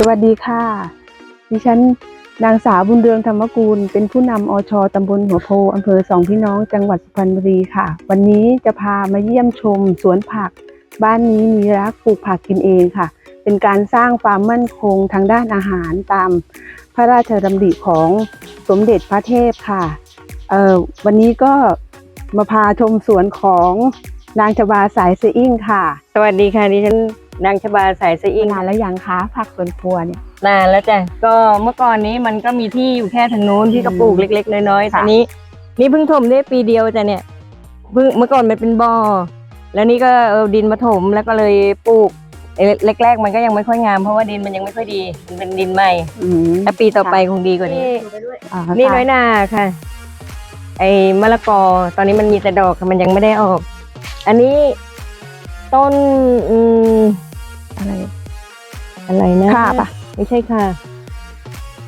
สวัสดีค่ะ ดิฉันนางสาวบุญเรืองธรรมกูล เป็นผู้นำอชตำบลหัวโพอำเภอสองพี่น้องจังหวัดสุพรรณบุรีค่ะ วันนี้จะพามาเยี่ยมชมสวนผัก บ้านนี้มีรักปลูกผักกินเองค่ะ เป็นการสร้างความมั่นคงทางด้านอาหารตามพระราชดำริของสมเด็จพระเทพค่ะเออวันนี้ก็มาพาชมสวนของนางชบาสายเซอิ่งค่ะ สวัสดีค่ะดิฉัน นางชบาสายสะอิงนานแล้วยังคะผักสวนครัวเนี่ยนานแล้วจ้ะก็เมื่อก่อนนี้มันก็มีที่อยู่แค่ทางนู้นที่กระปลูกเล็ก ๆ น้อยๆค่ะตอนนี้ นี่เพิ่งถมได้ปีเดียวจ้ะเนี่ยเพิ่งเมื่อก่อนมันเป็นบ่อแล้วนี่ก็เอาดินมาถมแล้วก็เลยปลูกเอ่อแรกๆมันก็ยังไม่ค่อยงามเพราะว่าดินมันยังไม่ค่อยดี มันเป็นดินใหม่อืมแต่ปีต่อไปคงดีกว่านี้อ่านี่ค่ะน้อยหนาค่ะ ไอ้มะละกอตอนนี้มันมีแต่ดอกค่ะมันยังไม่ได้ออก อันนี้ต้น อืมอะไร อะไรนะค่ะปะไม่ใช่ค่ะ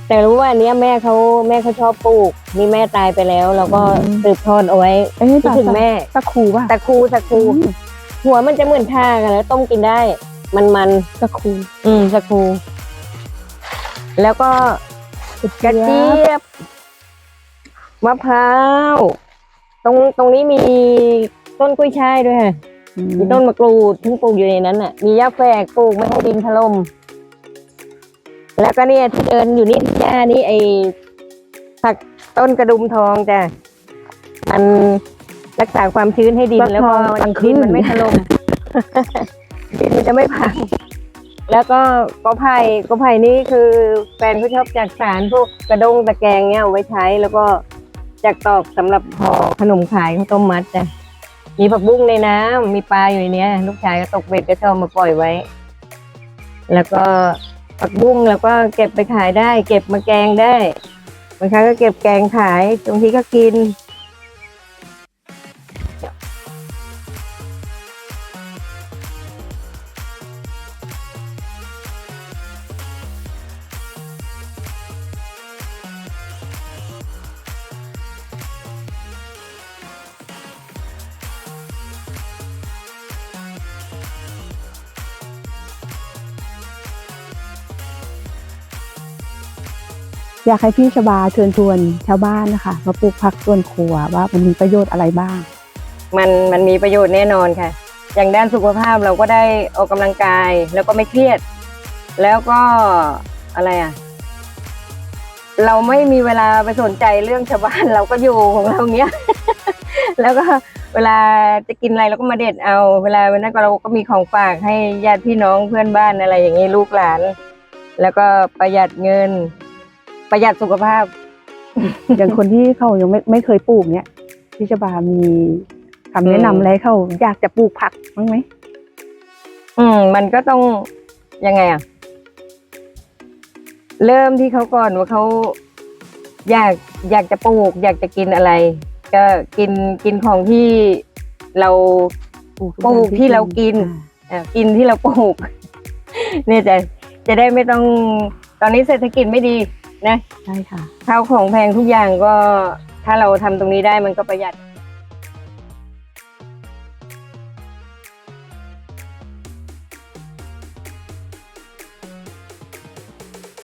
แต่รู้ว่าอันเนี้ยแม่เขาแม่เขาชอบปลูก นี่แม่ตายไปแล้ว เราก็สืบทอดเอาไว้เอ้ยคิดถึงแม่ตะคูป่ะตะคูตะคูอืมหัวมันจะเหมือนท่ากันแล้วต้มกินได้ มันมันตะคูๆอืมตะคู แล้วก็กระเจี๊ยบมะพร้าว ตรงตรงนี้มีต้นกุ้ยช่ายด้วยค่ะอื มมีต้นมะกรูดที่ปลูกอยู่ในนั้นน่ะ มีหญ้าแฝกปลูกไม่ให้ดินถล่มแล้วก็เนี่ยที่เดินอยู่นี่ที่หญ้านี่ไอ้ผักต้นกระดุมทองจ้ะมันรักษาความชื้นให้ดิน แล้วก็ดินมันไม่ถล่มดินมันจะไม่พังแล้วก็กอไผ่กอไผ่นี่คือแฟนเขาชอบจากสารพวกกระด้งตะแกรงเนี่ยเอาไว้ใช้แล้วก็จากตอกสำหรับห่อขนมขายข้าวต้มมัดจ้ะ มีผักบุ้งในน้ำมีปลาอยู่ในนี้ลูกชายก็ตกเบ็ดก็ชอบมาปล่อยไว้ แล้วก็ผักบุ้งแล้วก็เก็บไปขายได้ เก็บมาแกงได้บางครั้งก็เก็บแกงขายบางทีก็กิน อยากให้พี่ชบาเชิญชวนชาวบ้านนะคะมาปลูกผักสวนครัวว่ามันมีประโยชน์อะไรบ้าง มันมันมีประโยชน์แน่นอนค่ะ อย่างด้านสุขภาพเราก็ได้ออกกำลังกายแล้วก็ไม่เครียด แล้วก็อะไรอะ เราไม่มีเวลาไปสนใจเรื่องชาวบ้านเราก็อยู่ของเราเนี้ย แล้วก็เวลาจะกินอะไรเราก็มาเด็ดเอา เวลาวันนั้นก็เราก็มีของฝากให้ญาติพี่น้องเพื่อนบ้านอะไรอย่างนี้ลูกหลาน แล้วก็ประหยัดเงิน ประหยัดสุขภาพ อย่างคนที่เขายังไม่ไม่เคยปลูกเนี่ยพี่ชบามีคำแนะนำอะไรให้เขาอยากจะปลูกผักบ้างไหมอืม มันก็ต้องยังไงอะเริ่มที่เขาก่อนว่าเขาอยากอยากจะปลูก อยากจะกินอะไร ก็กินกินของที่เราปลูกที่เรากินเอ่อกินที่เราปลูก เนี่ยจะจะได้ไม่ต้องตอนนี้เศรษฐกิจไม่ดี นะ ใช่ค่ะ ข้าวของแพงทุกอย่างก็ถ้าเราทำตรงนี้ได้มันก็ประหยัด